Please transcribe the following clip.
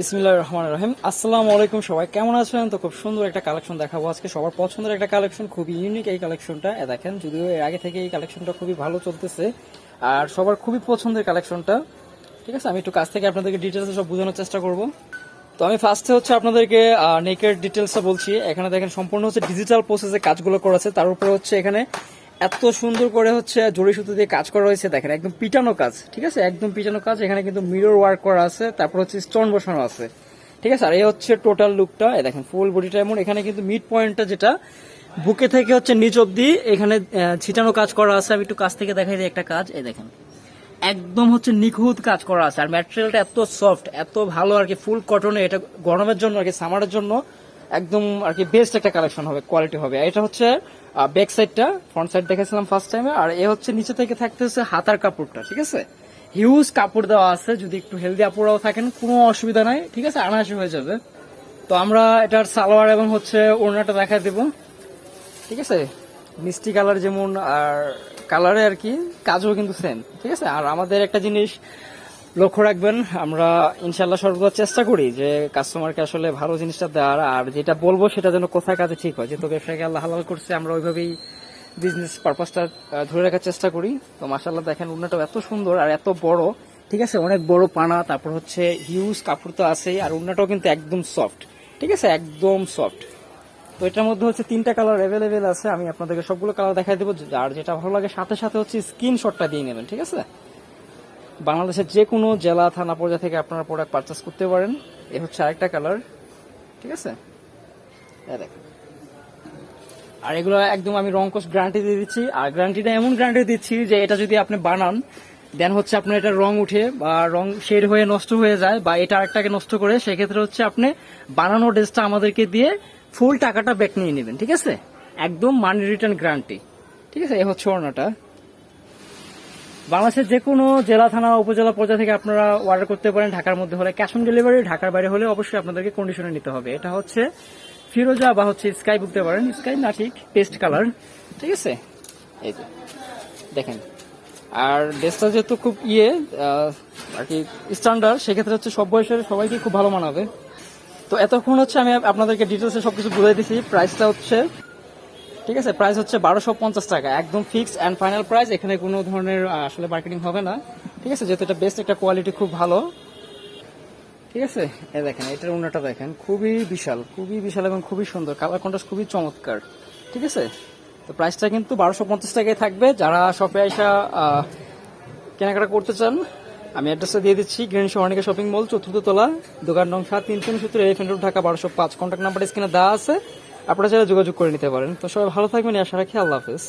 বিসমিল্লাহ রহমান রহিম। আসসালামু আলাইকুম সবাই, কেমন আছেন? তো খুব সুন্দর একটা কালেকশন দেখাবো আজকে। সবার পছন্দের একটা কালেকশন, খুবই ইউনিক এই কালেকশনটা। দেখেন, যদিও এর আগে থেকে এই কালেকশনটা খুবই ভালো চলতেছে, আর সবার খুবই পছন্দের কালেকশনটা। ঠিক আছে, আমি একটু কাছ থেকে আপনাদেরকে ডিটেলসে সব বোঝানোর চেষ্টা করব। তো আমি ফার্স্টে হচ্ছে আপনাদেরকে নেকের ডিটেলসটা বলছি। এখানে দেখেন, সম্পূর্ণ হচ্ছে ডিজিটাল প্রসেসে কাজগুলো করেছে তার উপরে হচ্ছে এখানে এত সুন্দর করে হচ্ছে জড়ি সুতো দিয়ে কাজ করা হয়েছে, দেখেন, একদম পিটানো কাজ, ঠিক আছে? একদম পিটানো কাজ, এখানে কিন্তু মিরর ওয়ার্ক করা আছে, তারপর হচ্ছে স্টোন বসানো আছে, ঠিক আছে? আর এই হচ্ছে টোটাল লুকটা দেখেন ফুল বডিটা এমন, এখানে কিন্তু মিড পয়েন্টটা যেটা, বুকে থেকে হচ্ছে নিচ অব্দি এখানে ছিটানো কাজ করা আছে, আমি একটু কাছ থেকে দেখাই দিই একটা কাজ, এই দেখেন, একদম হচ্ছে নিখুঁত কাজ করা আছে, আর ম্যাটেরিয়ালটা এত সফট এত ভালো, আর কি ফুল কটনে এটা গরমের জন্য, আর কি সামারের জন্য, একদম, আর কি বেস্ট একটা কালেকশন হবে কোয়ালিটি হবে। এটা হচ্ছে ব্যাক সাইডটা ফ্রন্ট সাইড দেখেছিলাম ফার্স্ট টাইমে আর এ হচ্ছে নিচে থেকে থাকতে হচ্ছে হাতার কাপড়টা, ঠিক আছে? হিউজ কাপড় দেওয়া আছে, যদি একটু হেলদি আপুরাও থাকেন, কোনো অসুবিধা নাই, ঠিক আছে? আনাসি হয়ে যাবে। তো আমরা এটার সালোয়ার এবং হচ্ছে ওড়নাটা দেখা দেবো, ঠিক আছে? মিষ্টি কালার যেমন, আর কালারে আর কি, কাজও কিন্তু সেম ঠিক আছে? আর আমাদের একটা জিনিস লক্ষ্য রাখবেন, আমরা ইনশাল্লাহ সর্বদা চেষ্টা করি যে কাস্টমারকে আসলে ভালো জিনিসটা দেওয়ার, আর যেটা বলব সেটা যেন কোথায় কাজে ঠিক হয়। যেহেতু ব্যবসায়ীকে আল্লাহ হালাল করছে, আমরা ওইভাবেই বিজনেস পারপাসটা ধরে রাখার চেষ্টা করি। তো মাসাল্লাহ দেখেন উন্নাটাও এত সুন্দর আর এত বড়, ঠিক আছে? অনেক বড় পানা, তারপর হচ্ছে হিউজ কাপড় তো আছেই, আর উন্নাটাও কিন্তু একদম সফট ঠিক আছে? একদম সফট তো এটার মধ্যে হচ্ছে তিনটা কালার অ্যাভেলেবেল আছে, আমি আপনাদেরকে সবগুলো কালার দেখাই দেবো। আর যেটা ভালো লাগে, সাথে সাথে হচ্ছে স্ক্রিনশটটা দিয়ে নেবেন, ঠিক আছে? বাংলাদেশের যে কোনো জেলা, থানা, পর্যায়ে থেকে আপনারা প্রোডাক্ট পারচেস করতে পারেন। এ হচ্ছে আরেকটা কালার ঠিক আছে? আর এগুলো একদম আমি রংকস গ্যারান্টি দিয়ে দিচ্ছি। আর গ্যারান্টিটা এমন গ্যারান্টি দিচ্ছি যে এটা যদি আপনি বানান দেন হচ্ছে আপনার এটা রং উঠে বা রং শেড হয়ে, নষ্ট হয়ে যায় বা এটা আরেকটাকে নষ্ট করে, সেক্ষেত্রে হচ্ছে আপনি বানানো ড্রেসটা আমাদেরকে দিয়ে ফুল টাকাটা ব্যাক নিয়ে নেবেন, ঠিক আছে? একদম মানি রিটার্ন গ্যারান্টি ঠিক আছে? এ হচ্ছে ওড়নাটা। বাংলাদেশের যে কোনো জেলা, থানা, উপজেলা পর্যায়ে থেকে আপনারা অর্ডার করতে পারেন। ঢাকার মধ্যে হলে ক্যাশ অন ডেলিভারি ঢাকার বাইরে হলে অবশ্যই আপনাদেরকে কন্ডিশনে নিতে হবে। এটা হচ্ছে ফিরোজা বা হচ্ছে স্কাই বলতে পারেন। স্কাই না ঠিক পেস্ট কালার ঠিক আছে? এই যে, দেখেন। আর ড্রেসটা যেহেতু খুব ইয়ে আর কি স্ট্যান্ডার্ড সেক্ষেত্রে হচ্ছে সব বয়সের সবাইকে খুব ভালো মানাবে। তো এতক্ষণ হচ্ছে আমি আপনাদেরকে ডিটেলসে সবকিছু বুঝাই দিছি। প্রাইসটা হচ্ছে ঠিক আছে? প্রাইস হচ্ছে বারোশো পঞ্চাশ টাকা। একদম ফিক্স অ্যান্ড ফাইনাল প্রাইস এখানে কোনো ধরনের আসলে মার্কেটিং হবে না। ঠিক আছে? যেহেতু এটা বেস্ট একটা কোয়ালিটি খুব ভালো। ঠিক আছে? এ দেখেন, এটার উন্নটা দেখেন। খুবই বিশাল খুবই বিশাল এবং খুবই সুন্দর। কালার কন্ট্রাস্ট খুবই চমৎকার। ঠিক আছে? তো প্রাইসটা কিন্তু বারোশো পঞ্চাশ টাকায় থাকবে। যারা শপে আসা কেনাকাটা করতে চান, আমি অ্যাড্রেসটা দিয়ে দিচ্ছি। গ্রিন সরণিকা শপিং মল চতুর্থ তলা, দোকান নং সাত, তিন তিন সত্তর এলিফেন্ট ঢাকা, বারোশো পাঁচ। কন্ট্যাক্ট নাম্বার স্ক্রিনে দেওয়া আছে। আপনারা যারা যোগাযোগ করে নিতে পারেন। তো সবাই ভালো থাকবেন আশা রাখি। আল্লাহ হাফেজ।